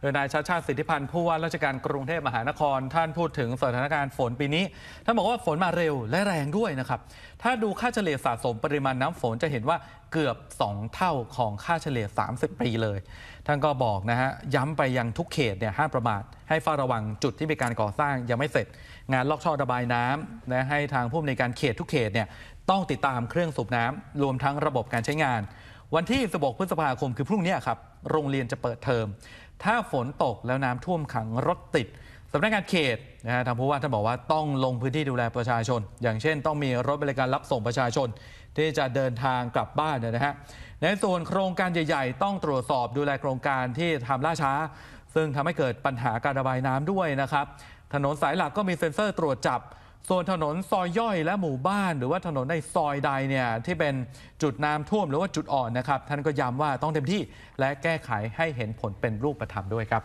โดยนายชาชาติสิทธิพันธ์ผู้ว่าราชการกรุงเทพมหานคร ท่านพูดถึงสถานการณ์ฝนปีนี้ ท่านบอกว่าฝนมาเร็วและแรงด้วยนะครับ ถ้าดูค่าเฉลี่ยสะสมปริมาณน้ำฝนจะเห็นว่าเกือบ 2 เท่าของค่าเฉลี่ย 30 ปีเลย ท่านก็บอกนะฮะ ย้ำไปยังทุกเขตเนี่ยห้ามประมาท ให้เฝ้าระวังจุดที่มีการก่อสร้างยังไม่เสร็จ งานลอกท่อระบายน้ำนะให้ทางผู้อำนวยการเขตทุกเขตเนี่ยต้องติดตามเครื่องสูบน้ำรวมทั้งระบบการใช้งาน วันที่ 16 พฤษภาคมคือพรุ่งนี้ครับ โรงเรียนจะเปิดเทอม ถ้าฝนตกแล้วน้ำท่วมขังรถติดสำนักงานเขตนะฮะทางผู้ว่าท่านบอกว่าต้องลงพื้นที่ดูแลประชาชน อย่างเช่น ต้องมีรถบริการรับส่งประชาชน ที่จะเดินทางกลับบ้านนะฮะในส่วนโครงการใหญ่ ๆ ต้องตรวจสอบดูแลโครงการที่ทำล่าช้า ซึ่งทำให้เกิดปัญหาการระบายน้ำด้วยนะครับ ถนนสายหลักก็มีเซ็นเซอร์ตรวจจับ ส่วนถนนซอยย่อยและหมู่บ้าน หรือว่าถนนในซอยใดเนี่ยที่เป็นจุดน้ำท่วมหรือว่าจุดอ่อนนะครับ ท่านก็ย้ำว่าต้องเต็มที่และแก้ไขให้เห็นผลเป็นรูปธรรมด้วยครับ